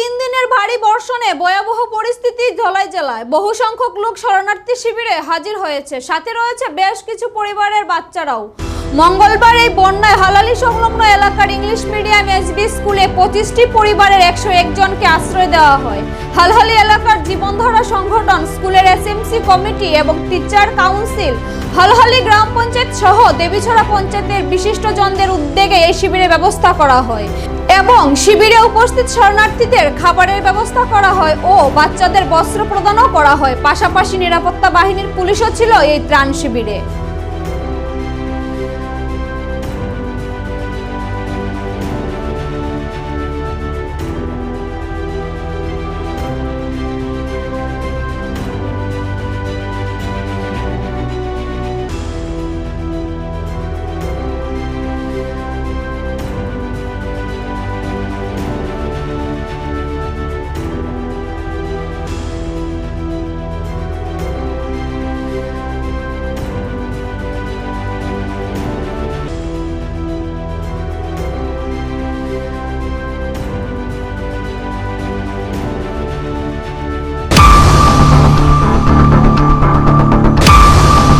তিন দিনের ভারী বর্ষণে ভয়াবহ পরিস্থিতি ধলাই জেলায় বহু সংখ্যক লোক শরণার্থী শিবিরে হাজির হয়েছে। সাথে রয়েছে বেশ কিছু পরিবারের বাচ্চারাও। মঙ্গলবার এই বন্যায় হালালি সংলগ্ন এলাকার ইংলিশ মিডিয়াম এসবি স্কুলে পঁচিশটি পরিবারের একশো একজনকে আশ্রয় দেওয়া হয়। হালহালি এলাকার জীবনধারা সংগঠন, স্কুলের এসএমসি কমিটি এবং টিচার কাউন্সিল, হালহালি গ্রাম পঞ্চায়েত সহ দেবীছড়া পঞ্চায়েতের বিশিষ্টজনদের উদ্যোগে এই শিবিরের ব্যবস্থা করা হয়। এবং শিবিরে উপস্থিত শরণার্থীদের খাবারের ব্যবস্থা করা হয় ও বাচ্চাদের বস্ত্র প্রদানও করা হয়। পাশাপাশি নিরাপত্তা বাহিনীর পুলিশও ছিল এই ত্রাণ শিবিরে।